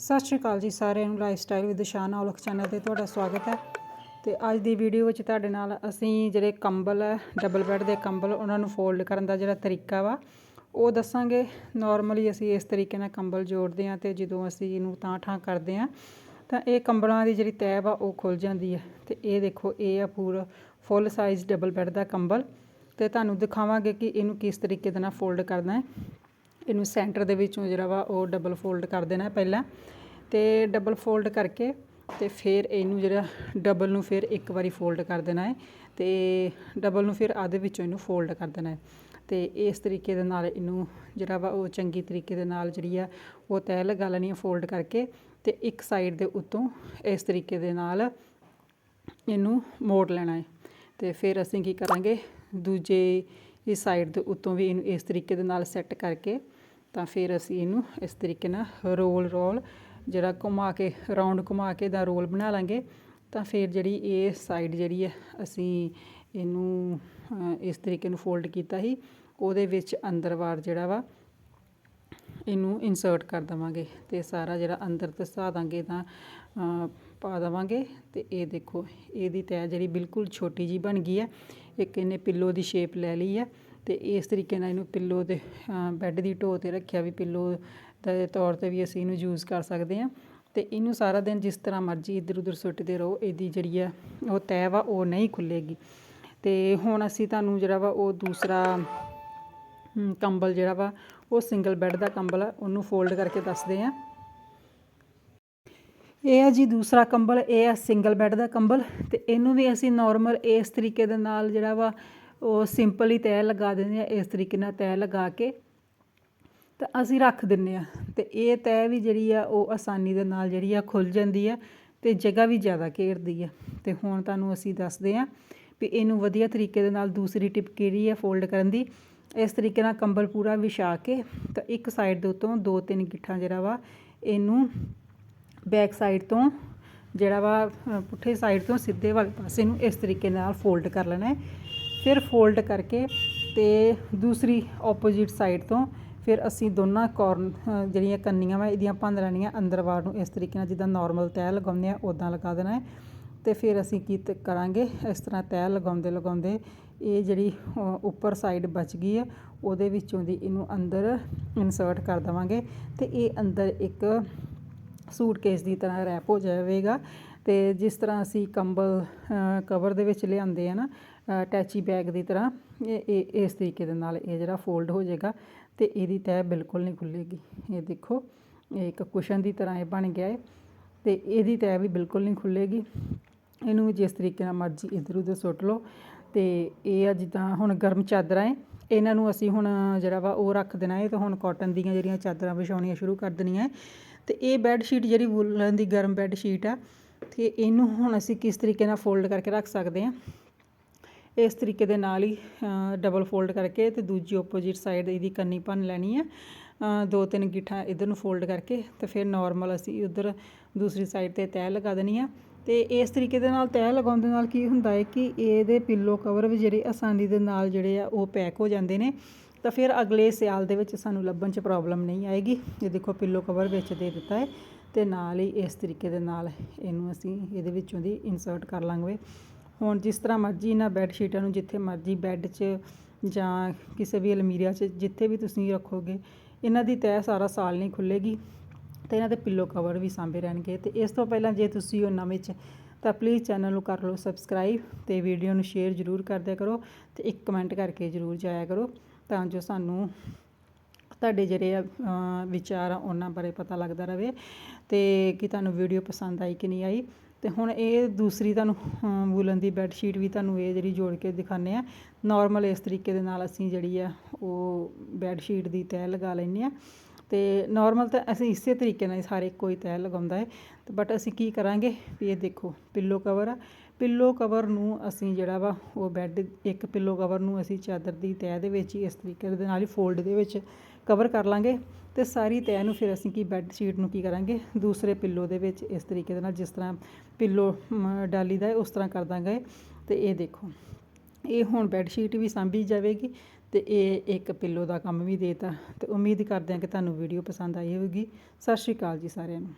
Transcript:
ਸਤਿ ਸ਼੍ਰੀ ਅਕਾਲ ਜੀ ਸਾਰਿਆਂ ਨੂੰ lifestyle with Shan Aulakh channel ਤੇ ਤੁਹਾਡਾ ਸਵਾਗਤ ਹੈ। ਤੇ ਅੱਜ ਦੀ ਵੀਡੀਓ ਵਿੱਚ ਤੁਹਾਡੇ ਨਾਲ ਅਸੀਂ ਜਿਹੜੇ ਕੰਬਲ ਹੈ ਡਬਲ ਬੈੱਡ ਦੇ ਕੰਬਲ, ਉਹਨਾਂ ਨੂੰ ਫੋਲਡ ਕਰਨ ਦਾ ਜਿਹੜਾ ਤਰੀਕਾ ਵਾ, ਉਹ ਦੱਸਾਂਗੇ। ਨਾਰਮਲੀ ਅਸੀਂ ਇਸ ਤਰੀਕੇ ਨਾਲ ਕੰਬਲ ਜੋੜਦੇ ਹਾਂ ਤੇ ਜਦੋਂ ਅਸੀਂ ਇਹਨੂੰ ਤਾਂ ਠਾਂ ਕਰਦੇ ਹਾਂ, ਤਾਂ ਇਹ ਕੰਬਲਾਂ ਦੀ ਜਿਹੜੀ ਤੈਅ ਵਾ, ਉਹ ਖੁੱਲ ਜਾਂਦੀ ਹੈ। ਤੇ ਇਹ ਦੇਖੋ, ਇਹ ਆ ਪੂਰਾ ਫੁੱਲ ਸਾਈਜ਼ ਡਬਲ ਬੈੱਡ ਦਾ ਕੰਬਲ। ਤੇ ਤੁਹਾਨੂੰ ਦਿਖਾਵਾਂਗੇ ਕਿ ਇਹਨੂੰ ਕਿਸ ਤਰੀਕੇ ਦੇ ਨਾਲ ਫੋਲਡ ਕਰਨਾ ਹੈ। ਇਹਨੂੰ ਸੈਂਟਰ ਦੇ ਵਿੱਚੋਂ ਜਿਹੜਾ ਵਾ ਉਹ ਡਬਲ ਫੋਲਡ ਕਰ ਦੇਣਾ ਪਹਿਲਾਂ ਤੇ ਡਬਲ ਫੋਲਡ ਕਰਕੇ ਤੇ ਫਿਰ ਇਹਨੂੰ ਜਿਹੜਾ ਡਬਲ ਨੂੰ ਫਿਰ ਇੱਕ ਵਾਰੀ ਫੋਲਡ ਕਰ ਦੇਣਾ ਹੈ ਤੇ ਡਬਲ ਨੂੰ ਫਿਰ ਆਦੇ ਵਿੱਚੋਂ ਇਹਨੂੰ ਫੋਲਡ ਕਰ ਦੇਣਾ ਹੈ। ਤੇ ਇਸ ਤਰੀਕੇ ਦੇ ਨਾਲ ਇਹਨੂੰ ਜਿਹੜਾ ਵਾ ਉਹ ਚੰਗੀ ਤਰੀਕੇ ਦੇ ਨਾਲ ਜਿਹੜੀ ਆ ਉਹ ਤੈਅ ਲਗਾ ਲੈਣੀ ਹੈ ਫੋਲਡ ਕਰਕੇ ਤੇ ਇੱਕ ਸਾਈਡ ਦੇ ਉੱਤੋਂ ਇਸ ਤਰੀਕੇ ਦੇ ਨਾਲ ਇਹਨੂੰ ਮੋੜ ਲੈਣਾ ਹੈ। ਤੇ ਫਿਰ ਅਸੀਂ ਕੀ ਕਰਾਂਗੇ? ਦੂਜੇ ਇਸ ਸਾਈਡ ਦੇ ਉੱਤੋਂ ਵੀ ਇਹਨੂੰ ਇਸ ਤਰੀਕੇ ਦੇ ਨਾਲ ਸੈੱਟ ਕਰਕੇ ਤਾਂ ਫਿਰ ਅਸੀਂ ਇਹਨੂੰ ਇਸ ਤਰੀਕੇ ਨਾਲ ਰੋਲ ਰੋਲ ਜਿਹੜਾ ਘੁਮਾ ਕੇ ਰਾਉਂਡ ਘੁਮਾ ਕੇ ਦਾ ਰੋਲ ਬਣਾ ਲਾਂਗੇ। ਤਾਂ ਫਿਰ ਜਿਹੜੀ ਇਹ ਸਾਈਡ ਜਿਹੜੀ ਹੈ, ਅਸੀਂ ਇਹਨੂੰ ਇਸ ਤਰੀਕੇ ਨੂੰ ਫੋਲਡ ਕੀਤਾ ਸੀ। ਉਹਦੇ ਵਿੱਚ ਅੰਦਰ ਵਾਰ ਜਿਹੜਾ ਵਾ, ਇਹਨੂੰ ਇਨਸਰਟ ਕਰ ਦਵਾਂਗੇ ਤੇ ਸਾਰਾ ਜਿਹੜਾ ਅੰਦਰ ਧਸਾ ਦਾਂਗੇ ਤਾਂ ਪਾ ਦਵਾਂਗੇ ਤੇ ਇਹ ਦੇਖੋ, ਇਹਦੀ ਤੈਅ ਜਿਹੜੀ ਬਿਲਕੁਲ ਛੋਟੀ ਜੀ ਬਣ ਗਈ ਹੈ। ਇੱਕ ਇਹਨੇ ਪਿੱਲੋ ਦੀ ਸ਼ੇਪ ਲੈ ਲਈ ਹੈ ਅਤੇ ਇਸ ਤਰੀਕੇ ਨਾਲ ਇਹਨੂੰ ਪਿੱਲੋ ਦੇ ਬੈੱਡ ਦੀ ਢੋ ਤੇ ਰੱਖਿਆ ਵੀ ਪਿੱਲੋ ਦੇ ਤੌਰ ਤੇ ਵੀ ਅਸੀਂ ਇਹਨੂੰ ਯੂਜ਼ ਕਰ ਸਕਦੇ ਹਾਂ। ਅਤੇ ਇਹਨੂੰ ਸਾਰਾ ਦਿਨ ਜਿਸ ਤਰ੍ਹਾਂ ਮਰਜ਼ੀ ਇੱਧਰ ਉੱਧਰ ਸੁੱਟਦੇ ਰਹੋ, ਇਹਦੀ ਜਿਹੜੀ ਆ, ਉਹ ਤੈਅ ਵਾ, ਉਹ ਨਹੀਂ ਖੁੱਲੇਗੀ ਅਤੇ ਹੁਣ ਅਸੀਂ ਤੁਹਾਨੂੰ ਜਿਹੜਾ ਵਾ, ਉਹ ਦੂਸਰਾ ਕੰਬਲ ਜਿਹੜਾ ਵਾ, ਉਹ ਸਿੰਗਲ ਬੈੱਡ ਦਾ ਕੰਬਲ ਆ, ਉਹਨੂੰ ਫੋਲਡ ਕਰਕੇ ਦੱਸਦੇ ਹਾਂ। ਇਹ ਆ ਜੀ ਦੂਸਰਾ ਕੰਬਲ, ਇਹ ਆ ਸਿੰਗਲ ਬੈੱਡ ਦਾ ਕੰਬਲ ਤੇ ਇਹਨੂੰ ਵੀ ਅਸੀਂ ਨਾਰਮਲ ਇਸ ਤਰੀਕੇ ਦੇ ਨਾਲ ਜਿਹੜਾ ਵਾ ਉਹ ਸਿੰਪਲ ਹੀ ਤੈਅ ਲਗਾ ਦਿੰਦੇ ਆ ਇਸ ਤਰੀਕੇ ਨਾਲ ਤੈਅ ਲਗਾ ਕੇ ਤਾਂ ਅਸੀਂ ਰੱਖ ਦਿੰਨੇ ਆ ਤੇ ਇਹ ਤੈਅ ਵੀ ਜਿਹੜੀ ਆ ਉਹ ਆਸਾਨੀ ਦੇ ਨਾਲ ਜਿਹੜੀ ਆ ਖੁੱਲ ਜਾਂਦੀ ਆ ਤੇ ਜਗ੍ਹਾ ਵੀ ਜ਼ਿਆਦਾ ਘੇਰਦੀ ਆ। ਤੇ ਹੁਣ ਤੁਹਾਨੂੰ ਅਸੀਂ ਦੱਸਦੇ ਆ ਵੀ ਇਹਨੂੰ ਵਧੀਆ ਤਰੀਕੇ ਦੇ ਨਾਲ ਦੂਸਰੀ ਟਿਪ ਕਿਹੜੀ ਆ ਫੋਲਡ ਕਰਨ ਦੀ। ਇਸ ਤਰੀਕੇ ਨਾਲ ਕੰਬਲ ਪੂਰਾ ਵਿਛਾ ਕੇ ਤਾਂ ਇੱਕ ਸਾਈਡ ਦੇ ਉੱਤੋਂ ਦੋ ਤਿੰਨ ਗਿੱਠਾਂ ਜਿਹੜਾ ਵਾ ਇਹਨੂੰ ਬੈਕ ਸਾਈਡ ਤੋਂ ਜਿਹੜਾ ਵਾ ਪੁੱਠੇ ਸਾਈਡ ਤੋਂ ਸਿੱਧੇ ਵਾਲੇ ਪਾਸੇ ਨੂੰ ਇਸ ਤਰੀਕੇ ਨਾਲ ਫੋਲਡ ਕਰ ਲੈਣਾ ਹੈ। ਫਿਰ ਫੋਲਡ ਕਰਕੇ ਤੇ ਦੂਸਰੀ ਆਪੋਜੀਟ ਸਾਈਡ ਤੋਂ ਫਿਰ ਅਸੀਂ ਦੋਨਾਂ ਕੋਰਨ ਜਿਹੜੀਆਂ ਕੰਨੀਆਂ ਵਾ, ਇਹਦੀਆਂ ਭੰਨ ਲੈਣੀਆਂ ਅੰਦਰ ਵਾਰ ਨੂੰ ਇਸ ਤਰੀਕੇ ਨਾਲ ਜਿੱਦਾਂ ਨਾਰਮਲ ਤੈਅ ਲਗਾਉਂਦੇ ਆ ਉਦਾਂ ਲਗਾ ਦੇਣਾ ਹੈ। ਤੇ ਫਿਰ ਅਸੀਂ ਕੀ ਤ- ਕਰਾਂਗੇ, ਇਸ ਤਰ੍ਹਾਂ ਤੈਅ ਲਗਾਉਂਦੇ ਲਗਾਉਂਦੇ ਇਹ ਜਿਹੜੀ ਉੱਪਰ ਸਾਈਡ ਬਚ ਗਈ ਹੈ, ਉਹਦੇ ਵਿੱਚੋਂ ਦੀ ਇਹਨੂੰ ਅੰਦਰ ਇਨਸਰਟ ਕਰ ਦੇਵਾਂਗੇ ਤੇ ਇਹ ਅੰਦਰ ਇੱਕ ਸੂਟਕੇਸ ਦੀ ਤਰ੍ਹਾਂ ਰੈਪ ਹੋ ਜਾਵੇਗਾ। ਅਤੇ ਜਿਸ ਤਰ੍ਹਾਂ ਅਸੀਂ ਕੰਬਲ ਕਵਰ ਦੇ ਵਿੱਚ ਲਿਆਂਦੇ ਆ ਨਾ ਅਟੈਚੀ ਬੈਗ ਦੀ ਤਰ੍ਹਾਂ, ਇਹ ਇਹ, ਇਸ ਤਰੀਕੇ ਦੇ ਨਾਲ ਇਹ ਜਿਹੜਾ ਫੋਲਡ ਹੋ ਜਾਏਗਾ ਅਤੇ ਇਹਦੀ ਤਹਿ ਬਿਲਕੁਲ ਨਹੀਂ ਖੁੱਲੇਗੀ। ਇਹ ਦੇਖੋ, ਇਹ ਇੱਕ ਕੁਸ਼ਨ ਦੀ ਤਰ੍ਹਾਂ ਇਹ ਬਣ ਗਿਆ ਹੈ ਅਤੇ ਇਹਦੀ ਤਹਿ ਵੀ ਬਿਲਕੁਲ ਨਹੀਂ ਖੁੱਲੇਗੀ। ਇਹਨੂੰ ਜਿਸ ਤਰੀਕੇ ਨਾਲ ਮਰਜ਼ੀ ਇੱਧਰ ਉੱਧਰ ਸੁੱਟ ਲਓ ਅਤੇ ਇਹ ਆ ਜਿੱਦਾਂ ਹੁਣ ਗਰਮ ਚਾਦਰਾਂ ਹੈ ਇਹਨਾਂ ਨੂੰ ਅਸੀਂ ਹੁਣ ਜਿਹੜਾ ਵਾ ਉਹ ਰੱਖ ਦੇਣਾ ਹੈ ਤੇ ਹੁਣ ਕਾਟਨ ਦੀਆਂ ਜਿਹੜੀਆਂ ਚਾਦਰਾਂ ਵਿਛਾਉਣੀਆਂ ਸ਼ੁਰੂ ਕਰ ਦੇਣੀਆਂ ਹੈ ਤੇ ਇਹ ਬੈੱਡ ਸ਼ੀਟ ਜਿਹੜੀ ਵੂਲਨ ਦੀ ਗਰਮ ਬੈੱਡ ਸ਼ੀਟ ਆ, ਤੇ ਇਹਨੂੰ ਹੁਣ ਅਸੀਂ ਕਿਸ ਤਰੀਕੇ ਨਾਲ ਫੋਲਡ ਕਰਕੇ ਰੱਖ ਸਕਦੇ ਹਾਂ? ਇਸ ਤਰੀਕੇ ਦੇ ਨਾਲ ਹੀ ਡਬਲ ਫੋਲਡ ਕਰਕੇ ਤੇ ਦੂਜੀ ਆਪੋਜੀਟ ਸਾਈਡ ਇਹਦੀ ਕੰਨੀ ਭੰਨ ਲੈਣੀ ਹੈ ਦੋ ਤਿੰਨ ਗਿੱਠਾਂ ਇਧਰ ਨੂੰ ਫੋਲਡ ਕਰਕੇ ਤੇ ਫਿਰ ਨਾਰਮਲ ਅਸੀਂ ਉਧਰ ਦੂਸਰੀ ਸਾਈਡ ਤੇ ਤੈਅ ਲਗਾ ਦੇਣੀ ਆ। ਤੇ ਇਸ ਤਰੀਕੇ ਦੇ ਨਾਲ ਤੈਅ ਲਗਾਉਣ ਦੇ ਨਾਲ ਕੀ ਹੁੰਦਾ ਹੈ ਕਿ ਇਹਦੇ ਪਿੱਲੋ ਕਵਰ ਵੀ ਜਿਹੜੇ ਆਸਾਨੀ ਦੇ ਨਾਲ ਜਿਹੜੇ ਆ ਉਹ ਪੈਕ ਹੋ ਜਾਂਦੇ ਨੇ। ਤਾਂ ਫਿਰ ਅਗਲੇ ਸਿਆਲ ਦੇ ਵਿੱਚ ਸਾਨੂੰ ਲੱਭਣ 'ਚ ਪ੍ਰੋਬਲਮ ਨਹੀਂ ਆਏਗੀ। ਇਹ ਦੇਖੋ ਪਿੱਲੋ ਕਵਰ ਵਿੱਚ ਦੇ ਦਿੱਤਾ ਹੈ ਤੇ ਨਾਲ ਹੀ ਇਸ ਤਰੀਕੇ ਦੇ ਨਾਲ ਇਹਨੂੰ ਅਸੀਂ ਇਹਦੇ ਵਿੱਚੋਂ ਦੀ ਇਨਸਰਟ ਕਰ ਲਾਂਗੇ। ਹੁਣ ਜਿਸ ਤਰ੍ਹਾਂ ਮਰਜ਼ੀ ਇਹਨਾਂ ਬੈੱਡ ਸ਼ੀਟਾਂ ਨੂੰ ਜਿੱਥੇ ਮਰਜ਼ੀ ਬੈੱਡ 'ਚ ਜਾਂ ਕਿਸੇ ਵੀ ਅਲਮੀਰੀਆ 'ਚ ਜਿੱਥੇ ਵੀ ਤੁਸੀਂ ਰੱਖੋਗੇ, ਇਹਨਾਂ ਦੀ ਤੈਅ ਸਾਰਾ ਸਾਲ ਨਹੀਂ ਖੁੱਲੇਗੀ ਤੇ ਇਹਨਾਂ ਦੇ ਪਿੱਲੋ ਕਵਰ ਵੀ ਸਾਂਭੇ ਰਹਿਣਗੇ। ਤੇ ਇਸ ਤੋਂ ਪਹਿਲਾਂ ਜੇ ਤੁਸੀਂ ਉਹਨਾਂ ਵਿੱਚ ਤਾਂ ਪਲੀਜ਼ ਚੈਨਲ ਨੂੰ ਕਰ ਲਓ ਸਬਸਕ੍ਰਾਈਬ ਤੇ ਵੀਡੀਓ ਨੂੰ ਸ਼ੇਅਰ ਜ਼ਰੂਰ ਕਰਦਿਆ ਕਰੋ ਤੇ ਇੱਕ ਕਮੈਂਟ ਕਰਕੇ ਜ਼ਰੂਰ ਜਾਇਆ ਕਰੋ। ਤਾਂ ਜੋ ਸਾਨੂੰ ਤੁਹਾਡੇ ਜਿਹੜੇ ਆ, ਵਿਚਾਰ ਆ ਉਹਨਾਂ ਬਾਰੇ ਪਤਾ ਲੱਗਦਾ ਰਵੇ ਤੇ ਕਿ ਤੁਹਾਨੂੰ ਵੀਡੀਓ ਪਸੰਦ ਆਈ ਕਿ ਨਹੀਂ ਆਈ। ਤੇ ਹੁਣ ਇਹ ਦੂਸਰੀ ਤੁਹਾਨੂੰ ਵੂਲਨ ਦੀ ਬੈੱਡ ਸ਼ੀਟ ਵੀ ਤੁਹਾਨੂੰ ਇਹ ਜਿਹੜੀ ਜੋੜ ਕੇ ਦਿਖਾਣੇ ਆ। ਨਾਰਮਲ ਇਸ ਤਰੀਕੇ ਦੇ ਨਾਲ ਅਸੀਂ ਜਿਹੜੀ ਆ ਉਹ ਬੈੱਡ ਸ਼ੀਟ ਦੀ ਤੈਅ ਲਗਾ ਲੈਂਦੇ ਆ। ਤੇ ਨਾਰਮਲ ਤਾਂ ਅਸੀਂ ਇਸੇ ਤਰੀਕੇ ਨਾਲ ਹੀ ਸਾਰੇ ਕੋਈ ਤੈਅ ਲਗਾਉਂਦਾ ਹੈ। ਤੇ ਬਟ ਅਸੀਂ ਕੀ ਕਰਾਂਗੇ ਵੀ ਇਹ ਦੇਖੋ ਪਿੱਲੋ ਕਵਰ ਆ। ਪਿੱਲੋ ਕਵਰ ਨੂੰ ਅਸੀਂ ਜਿਹੜਾ ਵਾ ਉਹ ਬੈੱਡ ਇੱਕ ਪਿੱਲੋ ਕਵਰ ਨੂੰ ਅਸੀਂ ਚਾਦਰ ਦੀ ਤੈਅ ਦੇ ਵਿੱਚ ਹੀ ਇਸ ਤਰੀਕੇ ਦੇ ਨਾਲ ਹੀ ਫੋਲਡ ਦੇ ਵਿੱਚ ਕਵਰ ਕਰ ਲਾਂਗੇ। ਤੇ ਸਾਰੀ ਤੈਅ ਨੂੰ ਫਿਰ ਅਸੀਂ ਕੀ ਬੈੱਡ ਸ਼ੀਟ ਨੂੰ ਕੀ ਕਰਾਂਗੇ? ਦੂਸਰੇ ਪਿੱਲੋ ਦੇ ਵਿੱਚ ਇਸ ਤਰੀਕੇ ਦੇ ਨਾਲ ਜਿਸ ਤਰ੍ਹਾਂ ਪਿੱਲੋ ਮ, ਡਾਲੀ ਦਾ ਹੈ, ਉਸ ਤਰ੍ਹਾਂ ਕਰ ਦਾਂਗੇ। ਤੇ ਇਹ ਦੇਖੋ ਇਹ ਹੁਣ ਬੈੱਡਸ਼ੀਟ ਵੀ ਸਾਂਭੀ ਜਾਵੇਗੀ ਅਤੇ ਇਹ ਇੱਕ ਪਿੱਲੋ ਦਾ ਕੰਮ ਵੀ ਦੇਤਾ ਅਤੇ ਉਮੀਦ ਕਰਦੇ ਹਾਂ ਕਿ ਤੁਹਾਨੂੰ ਵੀਡੀਓ ਪਸੰਦ ਆਈ ਹੋਵੇਗੀ। ਸਤਿ ਸ਼੍ਰੀ ਅਕਾਲ ਜੀ ਸਾਰਿਆਂ ਨੂੰ।